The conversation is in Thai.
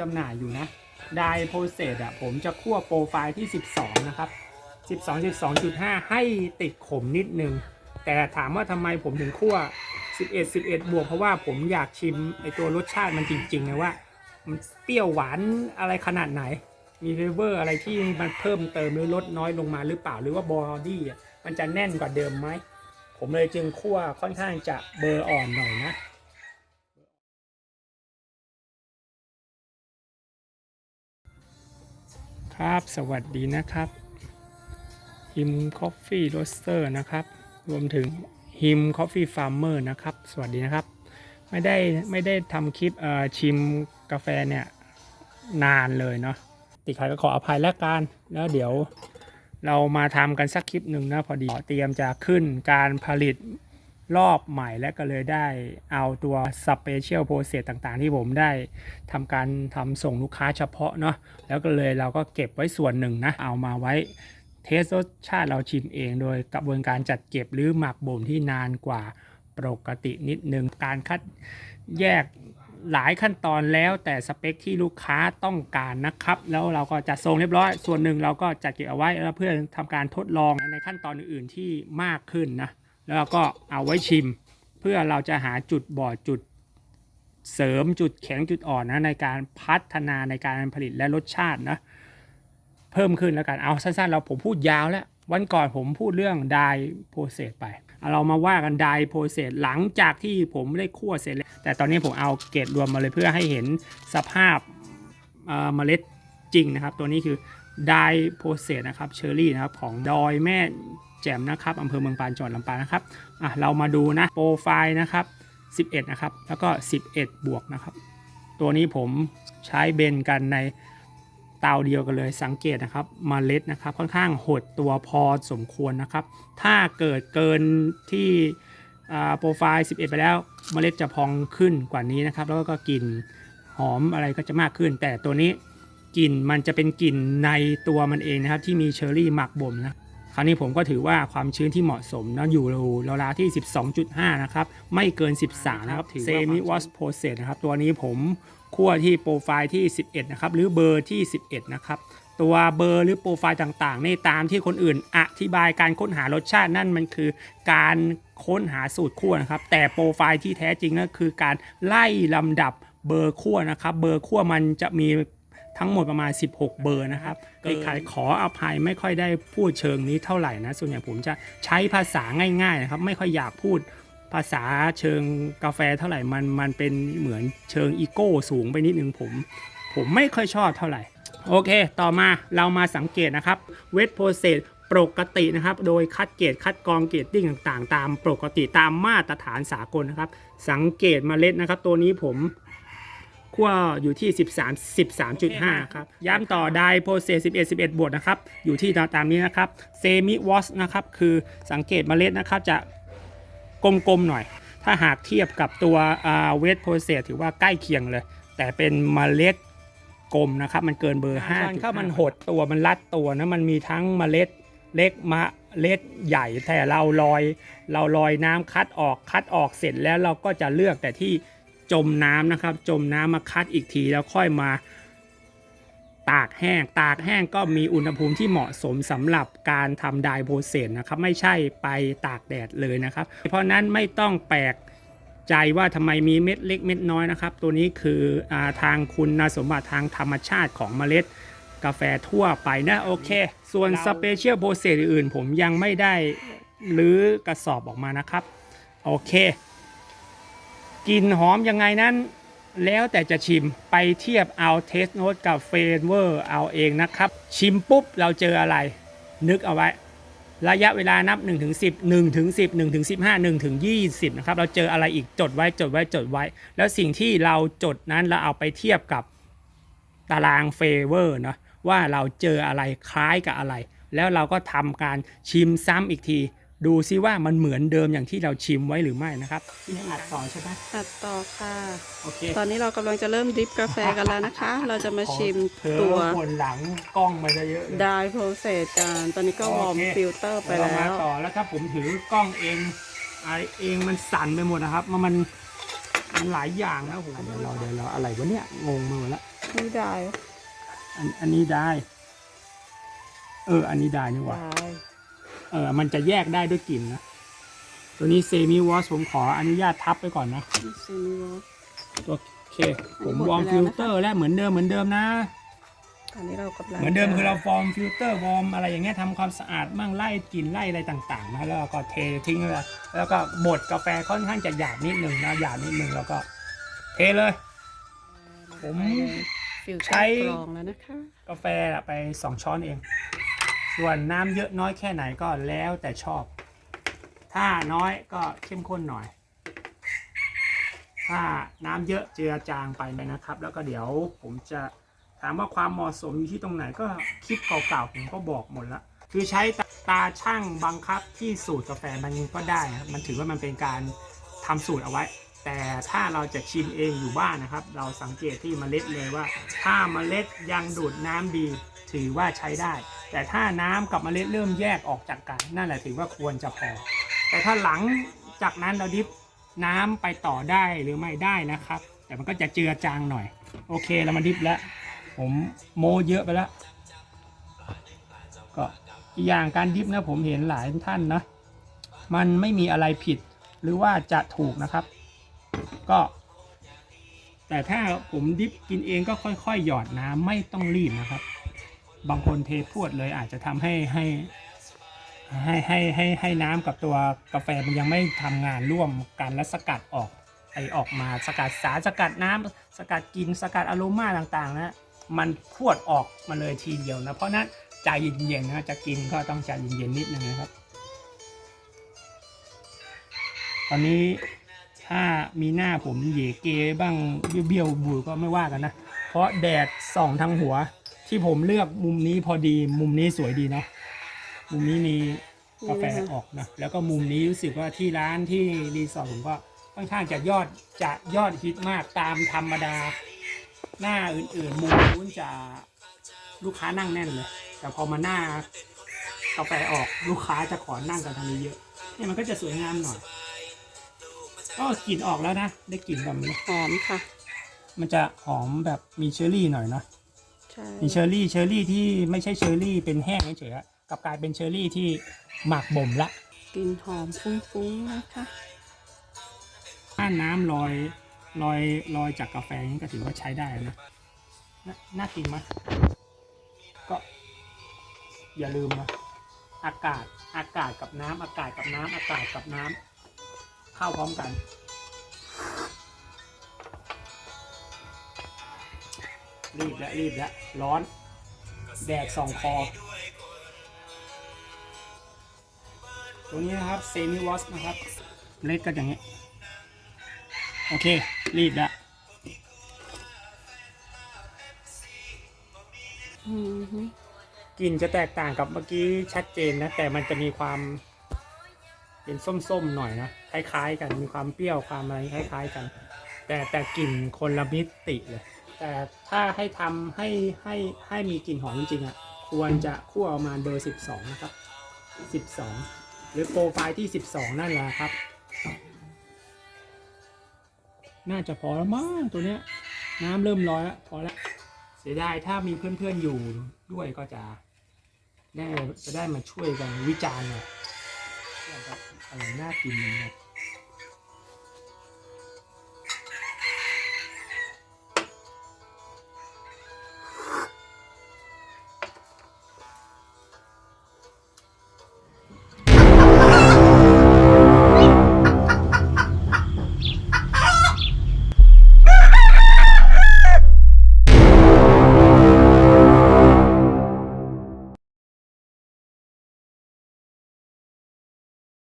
จำหน่ายอยู่นะไดโพเซตอะผมจะคั่วโปรไฟล์ที่ 12 นะครับ 12 12.5 ให้ติดขมนิดนึง แต่ถามว่าทำไมผมถึงคั่ว 11 11 บวกเพราะว่าผมอยากชิมไอตัวรสชาติมันจริงๆนะว่า มันเปรี้ยวหวานอะไรขนาดไหน มีเฟเวอร์อะไรที่มันเพิ่มเติมหรือลดน้อยลงมาหรือเปล่าหรือว่าบอดี้มันจะแน่นกว่าเดิมไหม ผมเลยจึงคั่วค่อนข้างจะเบอร์อ่อนหน่อยนะ ครับ สวัสดีนะครับฮิมคอฟฟี่โรสเตอร์นะครับ รวมถึงฮิมคอฟฟี่ฟาร์มเมอร์นะครับ สวัสดีนะครับ ไม่ได้ไม่ได้ทำคลิปชิมกาแฟเนี่ย นานเลยเนาะติดขัดก็ขออภัยแล้วกัน แล้วเดี๋ยวเรามาทำกันสักคลิปหนึ่งนะ พอดีเตรียมจะขึ้นการผลิต รอบใหม่และก็เลยได้เอาตัวสเปเชียลโปรเซสต่างๆ ที่ผมได้ทำการทำส่งลูกค้าเฉพาะเนาะแล้วก็เลยเราก็เก็บไว้ส่วนหนึ่งนะ เอามาไว้เทสรสชาติเราชิมเอง โดยกระบวนการจัดเก็บหรือหมักบ่มที่นานกว่าปกตินิดนึงการคัดแยกหลายขั้นตอนแล้วแต่สเปคที่ลูกค้าต้องการนะครับ แล้วเราก็จัดทรงเรียบร้อย ส่วนหนึ่งเราก็จัดเก็บเอาไว้เพื่อทำการทดลองในขั้นตอนอื่นๆที่มากขึ้นนะ แล้วก็เอาไว้ชิม เพื่อเราจะหาจุดบอดจุดเสริมจุดแข็งจุดอ่อนนะในการพัฒนาในการผลิตและรสชาตินะเพิ่มขึ้นแล้วกันเอาสั้นๆ เราผมพูดยาวแล้ว วันก่อนผมพูดเรื่องไดโปรเซสไปเอาเรามาว่ากันไดโปรเซสหลังจากที่ผมได้คั่วเสร็จแล้วแต่ตอนนี้ผมเอาเกรดรวมมาเลยเพื่อให้เห็นสภาพเอ่อเมล็ดจริงนะครับ ตัวนี้คือไดโปรเซสนะครับเชอร์รี่นะครับของดอยแม่แจ่มนะครับอำเภอเมืองปานจังหวัดลำปางนะครับอะเรามาดูนะโปรไฟล์นะครับ 11 นะครับ แล้วก็ 11 บวกนะครับ ตัวนี้ผมใช้เบนกันในเตาเดียวกันเลยสังเกตนะครับมเมล็ดนะครับค่อนข้างหดตัวพอสมควรนะครับ ถ้าเกิดเกินที่โปรไฟล์ 11 ไปแล้วเมล็ดจะพองขึ้นกว่านี้นะครับ แล้วก็กลิ่นหอมอะไรก็จะมากขึ้น แต่ตัวนี้กลิ่นมันจะเป็นกลิ่นในตัวมันเองนะครับ ที่มีเชอร์รี่หมักบ่มนะ คราวนี้ผมก็ถือว่าความชื้นที่เหมาะสมนะอยู่ราวๆที่ 12.5 นะครับ ไม่เกิน 13 นะครับเซมิวอสโปรเซสนะครับ ตัวนี้ผมขั้วที่โปรไฟล์ที่ 11 นะครับ หรือเบอร์ที่ 11 นะครับตัวเบอร์หรือโปรไฟล์ต่างๆนี่ตามที่คนอื่นอธิบายการค้นหารสชาตินั่นมันคือการค้นหาสูตรขั้วนะครับ แต่โปรไฟล์ที่แท้จริงก็คือการไล่ลำดับเบอร์ขั้วนะครับ เบอร์ขั้วมันจะมี ทั้งหมดประมาณ 16 เบอร์นะครับติดขัดขออภัยไม่ค่อยได้พูดเชิงนี้เท่าไหร่นะ ส่วนใหญ่ผมจะใช้ภาษาง่ายๆนะครับ ไม่ค่อยอยากพูดภาษาเชิงกาแฟเท่าไหร่ มันมันเป็นเหมือนเชิงอีโก้สูงไปนิดนึงผม ผมไม่ค่อยชอบเท่าไหร่ โอเค ต่อมาเรามาสังเกตนะครับเวทโปรเซสปกตินะครับ โดยคัดเกรดคัดกรองเกรดดิ้งต่างๆ ตามปกติตามมาตรฐานสากลนะครับ สังเกตเมล็ดนะครับ ตัวนี้ผม ขั้วอยู่ที่ 13 13.5 ครับ ย้ำต่อไดโปรเซส11 11 บวกนะครับ อยู่ที่ตามนี้นะครับเซมิวอสนะครับ คือสังเกตเมล็ดนะครับจะกลมๆหน่อย ถ้าหากเทียบกับตัวเวทโปรเซสถือว่าใกล้เคียงเลย แต่เป็นเมล็ดกลมนะครับ มันเกินเบอร์5ตอนเข้ามันหดตัวมันรัดตัวนะ มันมีทั้งเมล็ดเล็กมะเล็ดใหญ่แต่เราลอย เราลอยน้ำคัดออกคัดออกเสร็จแล้วเราก็จะเลือกแต่ที่ จมน้ำนะครับ จมน้ำมาคัดอีกทีแล้วค่อยมา ตากแห้ง ตากแห้งก็มีอุณหภูมิที่เหมาะสมสำหรับการทำไดโพเซนนะครับไม่ใช่ไปตากแดดเลยนะครับ เพราะนั้นไม่ต้องแปลกใจว่าทำไมมีเม็ดเล็กเม็ดน้อยนะครับ ตัวนี้คืออาทางคุณสมบัติทางธรรมชาติของเมล็ดกาแฟทั่วไปนะโอเค ส่วนสเปเชียลโปรเซสอื่น ผมยังไม่ได้รื้อกระสอบออกมานะครับ โอเค กลิ่นหอมยังไงนั้น แล้วแต่จะชิมไปเทียบเอาเทสโนตกับเฟเวอร์เอาเองนะครับ ชิมปุ๊บเราเจออะไร นึกเอาไว้ ระยะเวลานับ 1 ถึง 10 1 ถึง 10 1 ถึง 15 1 ถึง 20 นะครับ เราเจออะไรอีกจดไว้จดไว้จดไว้ แล้วสิ่งที่เราจดนั้นเราเอาไปเทียบกับตารางเฟเวอร์เนาะว่าเราเจออะไรคล้ายกับอะไร แล้วเราก็ทำการชิมซ้ำอีกที ดูซิว่ามันเหมือนเดิมอย่างที่เราชิมไว้หรือไม่นะครับที่อัดต่อใช่ไหมตัดต่อค่ะ โอเคตอนนี้เรากำลังจะเริ่มดริฟกาแฟกันแล้วนะคะ เราจะมาชิมเผลอตัวคนหลังกล้องมาเยอะๆเลยไดโปรเซสกันตอนนี้ก็วอร์มโอเคฟิลเตอร์ไปเราแล้มาวต่อแล้วถ้าผมถือกล้องเองไอเองมันสั่นไปหมดนะครับ มันมันมันหลายอย่างนะผมเดี๋ยวเราเดี๋ยวเราอะไรวะเนี่ยงงไปหมดแล้วนี่ได้อันอันนี้ได้ เออ อันนี้ได้นี่หว่าได้ เออมันจะแยกได้ด้วยกลิ่นนะ ตัวนี้เซมิวอชผมขออนุญาตทับไปก่อนนะนี่เซมิวอลตัวโอเค ผมอันนี้หมดวอร์มไปแล้วฟิลนะคะเตอร์แล้วเหมือนเดิมเหมือนเดิมนะอันนี้เรากำลังเหมือนเดิมจะคือเราฟอร์มฟิลเตอร์วอร์มอะไรอย่างเงี้ยทำความสะอาดมั่งไล่กลิ่นไล่อะไรต่างๆนะแล้วก็เททิ้งเลยแล้วก็บดกาแฟค่อนข้างจะหยาบนิดหนึ่งนะหยาบนิดหนึ่งแล้วก็เทเลย ผมฟิลเตอร์ใช้กรองแล้วนะคะ กาแฟอะไปสองช้อนเอง ส่วนน้ำเยอะน้อยแค่ไหนก็แล้วแต่ชอบ ถ้าน้อยก็เข้มข้นหน่อย ถ้าน้ำเยอะเจือจางไปเลยนะครับ แล้วก็เดี๋ยวผมจะถามว่าความเหมาะสมอยู่ที่ตรงไหนก็คลิปเก่าๆผมก็บอกหมดละคือใช้ตาช่างบังคับที่สูตรกาแฟมันก็ได้นะครับมันถือว่ามันเป็นการทำสูตรเอาไว้ แต่ถ้าเราจะชิมเองอยู่บ้านนะครับ เราสังเกตที่เมล็ดเลยว่า ถ้าเมล็ดยังดูดน้ำดี ถือว่าใช้ได้ แต่ถ้าน้ำกับเมล็ดเริ่มแยกออกจากกันนั่นแหละถือว่าควรจะพอ แต่ถ้าหลังจากนั้นเราดิฟน้ำไปต่อได้หรือไม่ได้นะครับ แต่มันก็จะเจือจางหน่อย โอเคเรามาดิฟแล้วผมโมเยอะไปแล้วก็อีกอย่างการดิฟนะผมเห็นหลายท่านนะมันไม่มีอะไรผิดหรือว่าจะถูกนะครับ ก็ แต่ถ้าผมดิฟกินเองก็ค่อยๆ หยอดน้ำไม่ต้องรีบนะครับ บางคนเทพวดเลยอาจจะทำให้ให้ให้ให้ให้ให้น้ำกับตัวกาแฟมันยังไม่ทำงานร่วมกันและสกัดออกไอออกมาสกัดสารสกัดน้ำสกัดกลินสกัดอโรมาต่างๆนะมันพวดออกมาเลยทีเดียวนะเพราะนั้นใจเย็นๆนะจะกินก็ต้องใจเย็นๆนิดนึงนะครับ ตอนนี้ถ้ามีหน้าผมเหยเกบ้างเบี้ยวบูก็ไม่ว่ากันนะ เพราะแดดส่องทางหัว ที่ผมเลือกมุมนี้พอดี มุมนี้สวยดีเนาะมุมนี้มีกาแฟออกนะแล้วก็มุมนี้รู้สึกว่าที่ร้านที่รีสอร์ทผมก็ค่อนข้างจะยอดจะยอดฮิตมากตามธรรมดา หน้าอื่นๆ มุมนู้นจะลูกค้านั่งแน่นเลย แต่พอมาหน้ากาแฟออกลูกค้าจะขอนั่งกันทางนี้เยอะเนี่ยมันก็จะสวยงามหน่อยก็กลิ่นออกแล้วนะ ได้กลิ่นแบบนี้หอมค่ะ มันจะหอมแบบมีเชอร์รี่หน่อยเนาะ ใช่มีเชอร์รี่เชอร์รี่ที่ไม่ใช่เชอร์รี่เป็นแห้งเฉยๆอะกลับกลายเป็นเชอร์รี่ที่หมักบ่มละกลิ่นหอมฟุ้งๆนะคะถ้าน้ำลอยลอยลอยจากกาแฟนี่ก็ถือว่าใช้ได้นะนน่ากินไหมก็ อย่าลืมนะอากาศอากาศกับน้ำอากาศกับน้ำอากาศกับน้ำเข้าพร้อมกัน รีบแล้วรีบแล้วร้อน แดดส่องคอ ตัวนี้นะครับเซมิวอสนะครับ เล็กก็อย่างเงี้ยโอเค รีบแล้วอือฮึกลิ่นจะแตกต่างกับเมื่อกี้ชัดเจนนะ แต่มันจะมีความเป็นส้มๆหน่อยนะคล้ายๆกันมีความเปรี้ยวความอะไรคล้าย ๆ กัน แต่แต่กลิ่นคนละมิติเลย แต่ถ้าให้ทำให้ให้ให้มีกลิ่นหอมจริงๆอะควรจะคั่วประมาณเบอร์ 12 นะครับ 12 หรือโปรไฟล์ที่ 12 นั่นแหละครับ น่าจะพอแล้วมั้งตัวเนี้ย น้ำเริ่มร้อยแล้วพอแล้วเสียดายถ้ามีเพื่อนๆอยู่ด้วยก็จะได้จะได้มาช่วยกันวิจารณ์หน่อยอะไรน่ากินแบบ